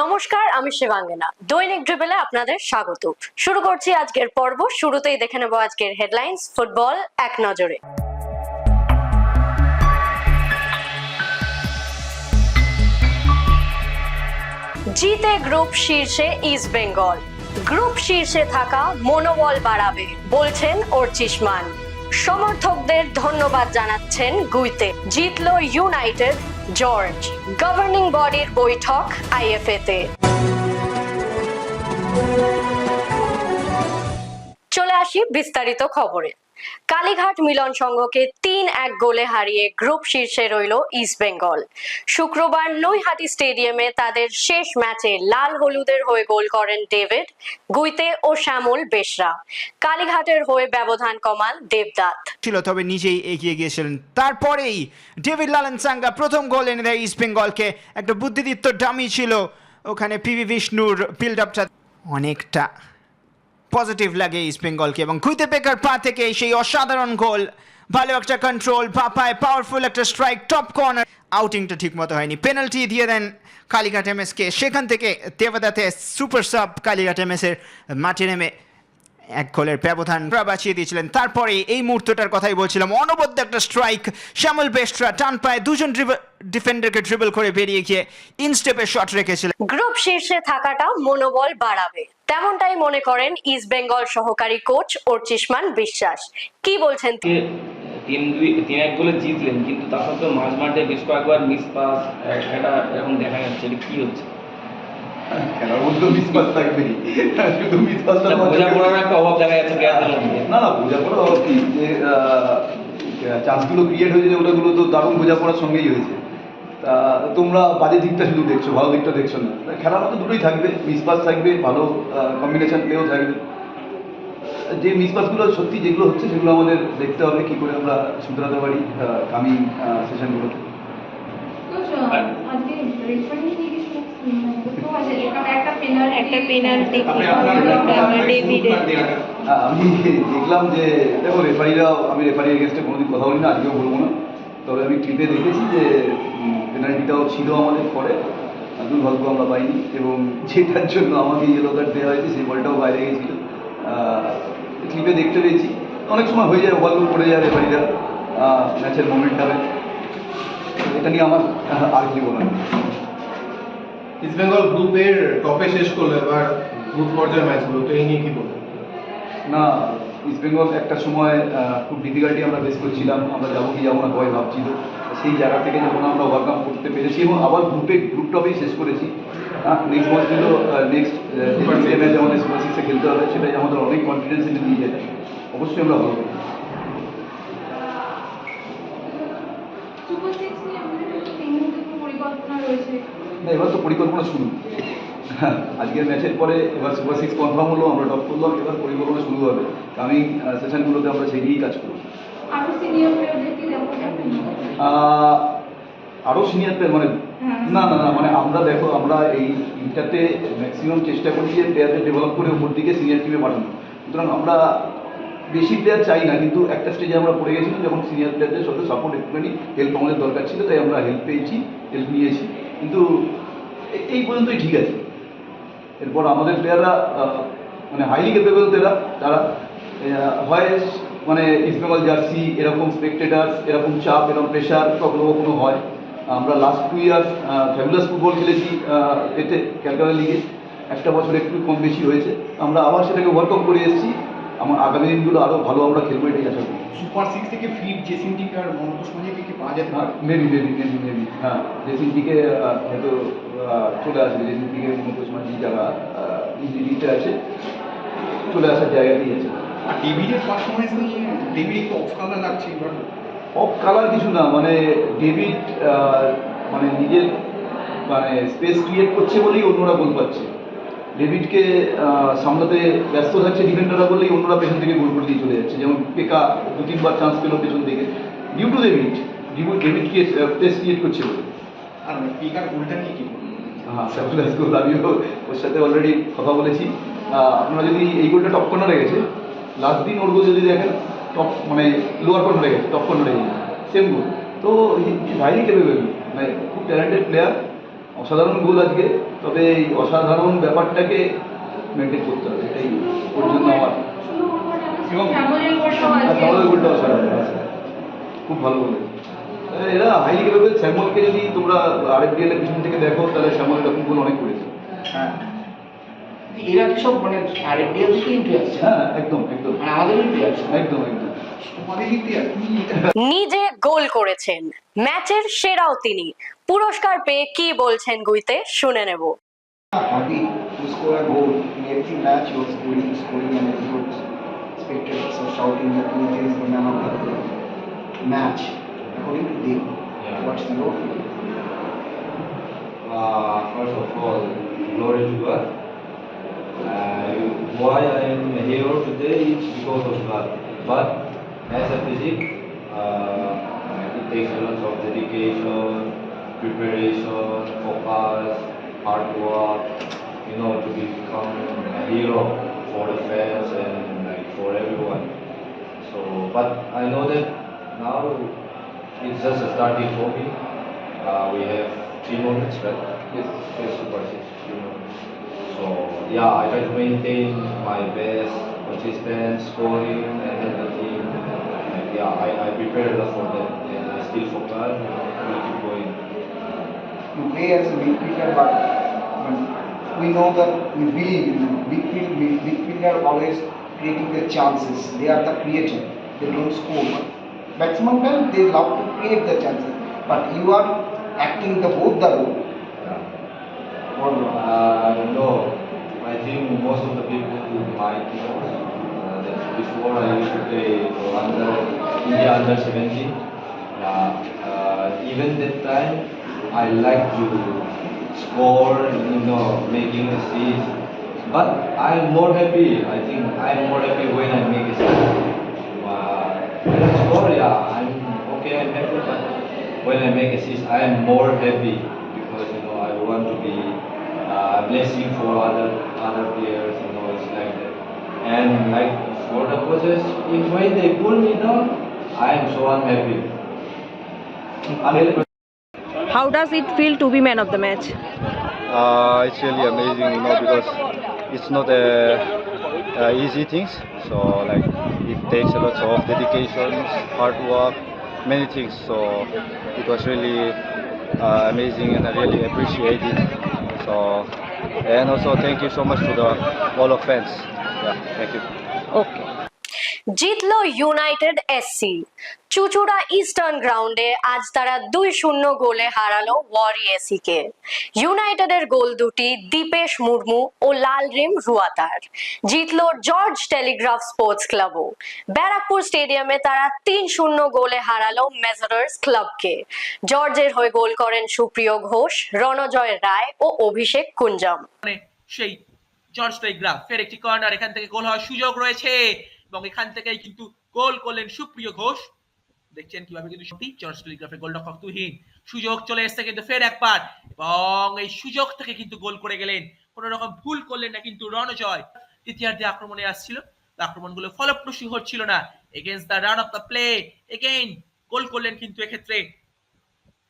নমস্কার, আমি শিবাঙ্গনা দৈনিক ড্রিবেলে আপনাদের স্বাগত। শুরু করছি আজকের পর্ব। শুরুতেই দেখে নেব আজকের হেডলাইন্স, ফুটবল এক নজরে। জিতে গ্রুপ শীর্ষে ইস্ট বেঙ্গল। গ্রুপ শীর্ষে থাকা মনোবল বাড়াবে, বলছেন অর্চিসমান সমর্থকদের ধন্যবাদ জানাচ্ছেন গুইতে। জিতলো ইউনাইটেড জর্জ গভর্নিং বডির বৈঠক আইএফএ তে চলে আসি বিস্তারিত খবরে। কালীঘাট মিলন সংঘকে তিন এক গোলে হারিয়ে গ্রুপ শীর্ষে রইল ইস্ট বেঙ্গল শুক্রবার নৈহাটি স্টেডিয়ামে তাদের শেষ ম্যাচে লাল হলুদের হয়ে গোল করেন ডেভিড গুইতে ও শ্যামল বেশরা কালীঘাটের হয়ে ব্যবধান কমান দেবদাত ছিল তবে নিজেই এগিয়ে গিয়েছিলেন। তারপরেই ডেভিড লালন সাঙ্গা প্রথম গোল এনে দেয় ইস্ট বেঙ্গলকে একটা বুদ্ধিদীপ্ত ডামি ছিল। ওখানে পিভি বিষ্ণুর বিল্ড আপটা অনেকটা পজিটিভ লাগে ইস্ট বেঙ্গলকে এবং খুঁতে পেকার পা থেকে সেই অসাধারণ গোল। ভালো একটা কন্ট্রোল পাপায় পাওয়ারফুল একটা স্ট্রাইক টপ কর্নার আউটিংটা ঠিক মতো হয়নি। পেনাল্টি দিয়ে দেন কালীঘাট এমএসকে সেখান থেকে দেবদাতে সুপার সাব কালীঘাট এমএসের মাঠে নেমে এক গোলের ব্যবধান বাঁচিয়ে দিয়েছিলেন। তারপরে এই মুহূর্তটার কথাই বলছিলাম অনবদ্য একটা স্ট্রাইক শ্যামল বেস্টরা টান পায়ে দুজন ডিফেন্ডারকে ড্রিবল করে বেরিয়ে গিয়ে ইনস্টেপে শট রেখেছিলেন গ্রুপ শীর্ষে থাকাটা মনোবল বাড়াবে। তেমনটাই মনে করেন ইস্ট বেঙ্গল সহকারী কোচ অর্চিসমান বিশ্বাস। কি বলছেন আজকে তিন দুই তিন এক গোলে জিতলেন কিন্তু তা সত্ত্বেও মাঝ মাঠে বেশ কয়েকবার মিস পাস এটা এখন দেখা যাচ্ছে এটা কি হচ্ছে? খেলার থাকবেই শুধু মিসপাসটা বোঝাপড়ার একটা অভাব দেখা যাচ্ছে প্লেয়ারদের মধ্যে না না বোঝাপড়া হওয়ার কি? যে চান্সগুলো ক্রিয়েট হয়েছে ওটাগুলো তো দারুণ বোঝাপড়ার সঙ্গেই হয়েছে। তা তোমরা বাজে দিকটা শুধু দেখছ ভালো দিকটা দেখছ না। তা খেলার মধ্যে দুটোই থাকবে মিসপাস থাকবে ভালো কম্বিনেশন প্লেও থাকবে। যে মিসপাসগুলো সত্যি যেগুলো হচ্ছে সেগুলো আমাদের দেখতে হবে কি করে আমরা শুধরাতে পারি কামিং সেশনগুলোতে আজকে আমি দেখলাম যে দেখো রেফারিরাও আমি রেফারির এগেনস্টে কোনোদিন কথা বলি না আজকেও বলব না তবে আমি ক্লিপে দেখেছি যে পেনাল্টিটাও ছিল আমাদের পরে দুর্ভাগ্য আমরা পাইনি এবং যেটার জন্য আমাকে ইয়েলো কার্ড দেওয়া হয়েছে সেই বলটাও বাইরে গেছিল ক্লিপে দেখতে পেয়েছি অনেক সময় হয়ে যায় ওভার গোল করে যায় রেফারিরা ম্যাচের মোমেন্টামে এটা নিয়ে আমার আর কি বলার? নেই। ইস্টবেঙ্গল গ্রুপের টপে শেষ করল এবার গ্রুপ পর্যায়ের ম্যাচগুলো তো এই নিয়ে কি বলব? না ইস্টবেঙ্গল একটা সময় খুব ডিফিকাল্টি আমরা ফেস করছিলাম, আমরা যাব কি যাব না ভয় ভাবছিল। সেই জায়গা থেকে যখন আমরা ওভারকাম করতে পেরেছি এবং আবার গ্রুপে গ্রুপ টপেই শেষ করেছি। নেক্সট ম্যাচগুলো নেক্সট যে ম্যাচ আমাদের সুপার সিক্সে খেলতে হবে, সেটাই আমাদের অনেক কনফিডেন্স এনে দিয়ে যেতে অবশ্যই আমরা ভালো করব। সুপার সিক্স নিয়ে আমাদের এই মুহূর্তে কোনো পরিকল্পনা রয়েছে না এবার তো পরিকল্পনা শুরু। আজকের ম্যাচের পরে এবার সুপার সিক্স কনফার্ম হলো আমরা টপ করলাম এবার পরিকল্পনা শুরু হবে। কামিং সেশনগুলোতে আমরা সেই নিয়েই কাজ করব। আরও সিনিয়র প্লেয়ার মানে হ্যাঁ। না না না মানে আমরা দেখো আমরা এই ইন্টারতে ম্যাক্সিমাম চেষ্টা করি যে প্লেয়ারদের ডেভেলপ করে উপর দিকে সিনিয়র টিমে পাঠানো। সুতরাং আমরা বেশি প্লেয়ার চাই না কিন্তু একটা স্টেজে আমরা পড়ে গেছিলাম যখন সিনিয়র প্লেয়ারদের সাথে সাপোর্ট একটুখানি হেল্প আমাদের দরকার ছিল তাই আমরা হেল্প পেয়েছি হেল্প নিয়েছি। কিন্তু এই পর্যন্তই ঠিক আছে। এরপর আমাদের প্লেয়াররা মানে হাইলি ক্যাপেবল তারা আহ, হয় মানে ইস্টবেঙ্গল জার্সি এরকম স্পেকটেটার্স এরকম চাপ এরকম প্রেশার কখনো কখনো হয়। আমরা last two years fabulous football খেলেছি এতে ক্যালকাটা লিগে একটা বছর একটু কম বেশি হয়েছে। আমরা আবার সেটাকে ওভারকাম করে এসেছি। আমার আগামী দিনগুলো আরও ভালো আমরা খেলব এটাই আশা করি। সুপার সিক্স থেকে ফিট জেসিন টিকার মমতা সঞ্জয়কে কি পাওয়া যেতে পারে মেবি মেবি মেবি মেবি হ্যাঁ জেসিন দিকে হয়তো চলে আসবে। জেসিন দিকে মন্তসমা যে জায়গা ইঞ্জিনিতে আছে চলে আসার জায়গাতেই আছে। আর ডেভিডের পারফরমেন্স নিয়ে ডেভিড অফ কালার লাগছে এবার। অফ কালার কিছু না মানে ডেভিড মানে নিজের মানে স্পেস ক্রিয়েট করছে বলেই অন্যরা গোল পাচ্ছে। ডেভিডকে সামলাতে ব্যস্ত থাকছে ডিফেন্ডাররা বলেই অন্যরা পেছন থেকে গোল করে দিয়ে চলে যাচ্ছে। যেমন পেকা দু তিনবার চান্স পেল পেছন থেকে। ডিউ টু ডেভিড ডিউ ডেভিডকে স্পেস ক্রিয়েট করছে বলে। আর পিকার গোলটা নিয়ে কি হ্যাঁ সাইফুল হাইস্কুল আমিও ওর সাথে অলরেডি কথা বলেছি। আপনারা যদি এই গোলটা টপ কর্নারে গেছে লাস্ট দিন ওর গোল যদি দেখেন টপ মানে লোয়ার কর্নারে গেছে টপ কর্নারে গেছে। সেম গোল তো হাইলি ক্যাপেবল মানে খুব ট্যালেন্টেড প্লেয়ার অসাধারণ গোল আজকে তবে এই অসাধারণ ব্যাপারটাকে মেনটেন করতে হবে এটাই ওর জন্য আমার এবং গোলটা অসাধারণ খুব ভালো বলে এরা হাইলি ক্যাপেবল শ্যামলকে যদি তোমরা আরএফডিএল এর পিছন থেকে দেখো তাহলে শ্যামল এরকম গোল অনেক করেছে। হ্যাঁ। এরা সব মানে আরএফডিএল থেকে ইন্টু আসছে হ্যাঁ একদম একদম। মানে আমাদের ইন্টু আসছে একদম একদম। নিজে গোল করেছেন। ম্যাচের সেরাও তিনি। পুরস্কার পেয়ে কি বলছেন গুইতে শুনে নেব। But as a physic, uh, it takes a lot of dedication, preparation, focus, hard work, you know, to become a hero for the fans and like for everyone. So, but I know that now it's just a starting for me. Uh, we have three more minutes, right? Yes, yes, super six, three more. So yeah, I try to maintain my best, consistent scoring and everything. And yeah, I, I prepare a lot for that and I still focus and we keep going. You play as a midfielder, but um, we know that we believe in midfield, mid- midfielder always creating the chances. They are the creator. They don't score. But maximum time they love to create the chances. But you are acting the both the role. Or Uh, no, I think most of the people might know uh, that before I used to play under India under 17. Uh, uh, even that time, I like to score, you know, making assists. But I'm more happy. I think I'm more happy when I make assists. Uh, when I score, yeah, I'm okay. I'm happy, but when I make assists, I am more happy because you know I want to be uh, a blessing for other other players. You know, it's like that. And like for the coaches, if when they pull me down, I am so unhappy. How does it feel to be man of the match? Uh, it's really amazing, you know, because it's not a, uh easy things. So like it takes a lot of dedication, hard work, many things. So it was really uh, amazing, and I really appreciate it. So and also thank you so much to the all of fans. Okay. জিতলো United SC Chuchura Eastern গ্রাউন্ডে আজ তারা দুই শূন্য গোলে হারালো ওয়ারি এসিকে ইউনাইটেডের গোল দুটি দীপেশ মুর্মু ও লাল রিম রুয়াতার। জিতলো জর্জ টেলিগ্রাফ স্পোর্টস ক্লাবও ব্যারাকপুর স্টেডিয়ামে তারা তিন শূন্য গোলে হারালো মেজারার্স ক্লাবকে জর্জের হয়ে গোল করেন সুপ্রিয় ঘোষ রণজয় রায় ও অভিষেক কুঞ্জাম। মানে সেই জর্জ টেলিগ্রাফ ফের একটি কর্নার এখান থেকে গোল হওয়ার সুযোগ রয়েছে। এবং এখান থেকেই কিন্তু গোল করলেন সুপ্রিয় ঘোষ। দেখছেন কীভাবে কিন্তু সত্যি জর্জ টেলিগ্রাফের গোলরক্ষক তুহিন সুযোগ চলে এসেছে কিন্তু ফের একবার। এবং এই সুযোগ থেকে কিন্তু গোল করে গেলেন। কোন রকম ভুল করলেন না কিন্তু রণজয়। দ্বিতীয়ার্ধে আক্রমণে আসছিল। আক্রমণগুলো ফলপ্রসূ হচ্ছিল না। Against the run of the play again goal করলেন কিন্তু এক্ষেত্রে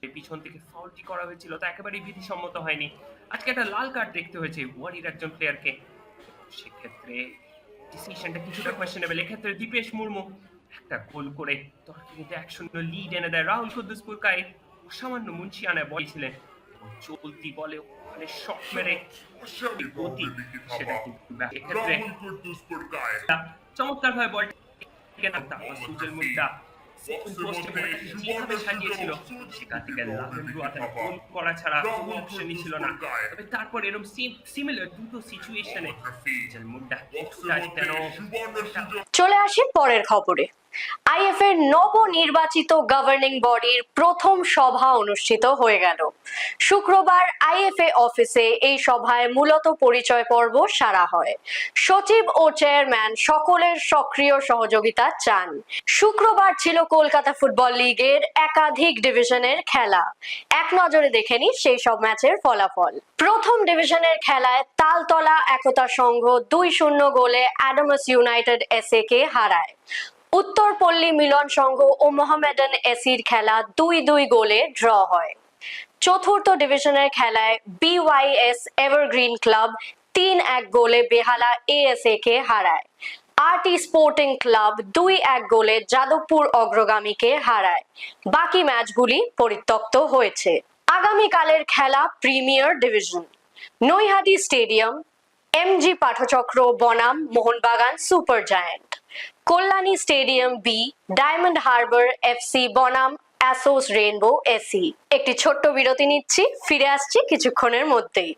পিছন থেকে ফাউলটি করা হয়েছিল তা একেবারেই বিধিসম্মত হয়নি। আজকে একটা লাল কার্ড দেখতে হয়েছে ওয়ারির একজন প্লেয়ারকে সেক্ষেত্রে ডিসিশনটা কিছুটা কোয়েশ্চেনেবল এক্ষেত্রে দীপেশ মুর্মু একটা গোল করে কিন্তু এক শূন্য লিড এনে দেয়। রাহুল কুদ্দুসপুর কায়ে অসামান্য মুন্সিয়ানায় বল ছিলেন চলতি বলে ওখানে শট মেরে গতি সেটা কিন্তু এক্ষেত্রে চমৎকার ভাবে বল তারপর সুজল মুদ্রা পোস্টে বলটাকে যেভাবে সাজিয়েছিল সেখান থেকে লাভেন গোল করা ছাড়া কোনো অপশনই ছিল না। তবে তারপর এরকম সিমিলার দুটো সিচুয়েশনে মুডটা কিছুটা যেন চলে আসি পরের খবরে। আইএফ এর নবনির্বাচিত গভর্নিং বডির প্রথম সভা অনুষ্ঠিত হয়ে গেল। শুক্রবার আইএফএ অফিসে এই সভায় মূলত পরিচয় পর্ব সারা হয়। সচিব ও চেয়ারম্যান সকলের সক্রিয় সহযোগিতা চান। শুক্রবার ছিল কলকাতা ফুটবল লিগের একাধিক ডিভিশনের খেলা। এক নজরে দেখে নি সেই সব ম্যাচের ফলাফল। প্রথম ডিভিশনের খেলায় তালতলা একতা সংঘ দুই শূন্য গোলে অ্যাডামাস ইউনাইটেড এসএ কে হারায়। উত্তরপল্লী মিলন সংঘ ও মোহামেডান এসির খেলা দুই দুই গোলে ড্র হয়। চতুর্থ ডিভিশনের খেলায় বিওয়াইএস এভারগ্রিন ক্লাব তিন এক গোলে বেহালা এএসএ কে হারায়। আরটি স্পোর্টিং ক্লাব দুই এক গোলে যাদবপুর অগ্রগামীকে হারায়। বাকি ম্যাচগুলি পরিত্যক্ত হয়েছে। আগামীকালের খেলা premier division. Naihati stadium, M G Pathachakra, বনাম, Mohun Bagan, super giant. Kalyani stadium B, diamond harbour F C বনাম, অ্যাসোস রেনবো এসি একটি ছোট্ট বিরতি নিচ্ছি, ফিরে আসছি কিছুক্ষণের মধ্যেই।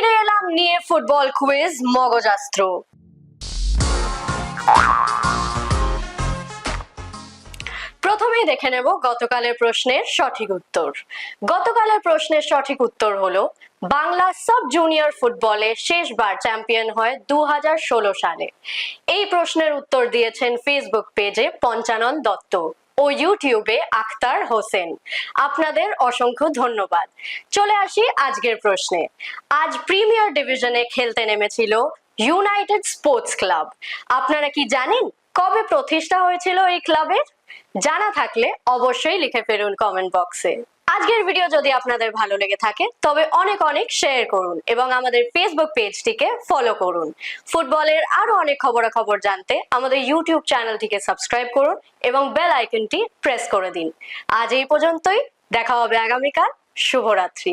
ফিরে এলাম নিয়ে ফুটবল কুইজ মগজাস্ত্র। প্রথমেই দেখে নেব গতকালের প্রশ্নের সঠিক উত্তর। গতকালের প্রশ্নের সঠিক উত্তর হলো, বাংলা সাব জুনিয়র ফুটবলে শেষবার চ্যাম্পিয়ন হয় দু হাজার ষোলো সালে। এই প্রশ্নের উত্তর দিয়েছেন ফেসবুক পেজে পঞ্চানন দত্ত। ও ইউটিউবে আক্তার হোসেন। আপনাদের অসংখ্য ধন্যবাদ। চলে আসি আজকের প্রশ্নে। আজ প্রিমিয়ার ডিভিশনে খেলতে নেমেছিল ইউনাইটেড স্পোর্টস ক্লাব। আপনারা কি জানেন কবে প্রতিষ্ঠা হয়েছিল এই ক্লাবের? জানা থাকলে অবশ্যই লিখে ফেলুন কমেন্ট বক্সে। আজকের ভিডিও যদি আপনাদের ভালো লেগে থাকে, তবে অনেক অনেক শেয়ার করুন এবং আমাদের ফেসবুক পেজটিকে ফলো করুন। ফুটবলের আরও অনেক খবরাখবর জানতে আমাদের ইউটিউব চ্যানেলটিকে সাবস্ক্রাইব করুন এবং বেল আইকনটি প্রেস করে দিন। আজ এই পর্যন্তই, দেখা হবে আগামীকাল। শুভরাত্রি।